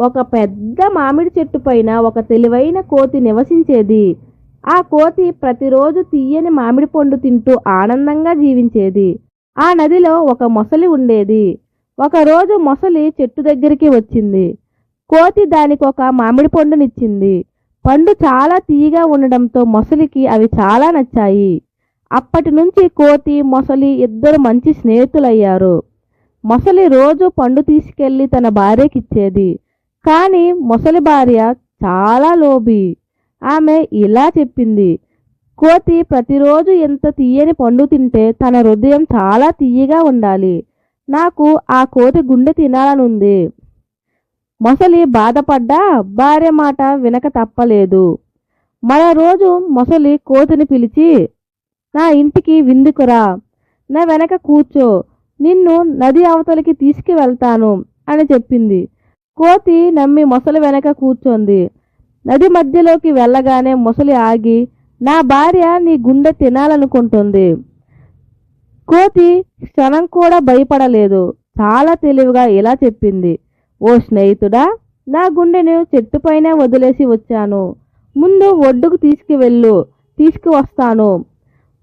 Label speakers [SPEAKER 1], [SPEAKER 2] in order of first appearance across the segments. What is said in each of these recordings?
[SPEAKER 1] ఒక పెద్ద మామిడి చెట్టు పైన ఒక తెలివైన కోతి నివసించేది. ఆ కోతి ప్రతిరోజు తీయని మామిడి పండు తింటూ ఆనందంగా జీవించేది. ఆ నదిలో ఒక మొసలి ఉండేది. ఒకరోజు మొసలి చెట్టు దగ్గరికి వచ్చింది. కోతి దానికి ఒక మామిడి పండునిచ్చింది. పండు చాలా తీయగా ఉండడంతో మొసలికి అవి చాలా నచ్చాయి. అప్పటి నుంచి కోతి మొసలి ఇద్దరు మంచి స్నేహితులయ్యారు. మొసలి రోజు పండు తీసుకెళ్ళి తన భార్యకిచ్చేది. కానీ మొసలి భార్య చాలా లోబి. ఆమె ఇలా చెప్పింది. కోతి ప్రతిరోజు ఎంత తీయని పండు తింటే తన హృదయం చాలా తీయగా ఉండాలి. నాకు ఆ కోతి గుండె తినాలనుంది. మొసలి బాధపడ్డా భార్య మాట వినక తప్పలేదు. మరో రోజు మొసలి కోతిని పిలిచి నా ఇంటికి విందుకురా. నా వెనక కూర్చో. నిన్ను నది అవతలికి తీసుకువెళ్తాను అని చెప్పింది. కోతి నమ్మి మొసలి వెనక కూర్చోంది. నది మధ్యలోకి వెళ్ళగానే మొసలి ఆగి నా భార్య నీ గుండె తినాలనుకుంటుంది. కోతి క్షణం కూడా భయపడలేదు. చాలా తెలివిగా ఇలా చెప్పింది. ఓ స్నేహితుడా నా గుండెను చెట్టుపైనే వదిలేసి వచ్చాను. ముందు ఒడ్డుకు తీసుకువెళ్ళు తీసుకువస్తాను.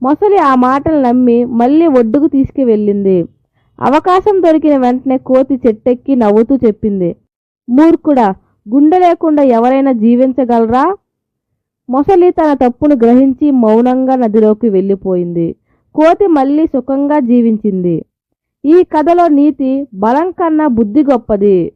[SPEAKER 1] మొసలి ఆ మాటలు నమ్మి మళ్ళీ ఒడ్డుకు తీసుకువెళ్ళింది. అవకాశం దొరికిన వెంటనే కోతి చెట్టెక్కి నవ్వుతూ చెప్పింది. మూర్ఖుడా గుండె లేకుండా ఎవరైనా జీవించగలరా? మొసలి తన తప్పును గ్రహించి మౌనంగా నదిలోకి వెళ్ళిపోయింది. కోతి మళ్ళీ సుఖంగా జీవించింది. ఈ కథలో నీతి బలం కన్నా బుద్ధి గొప్పది.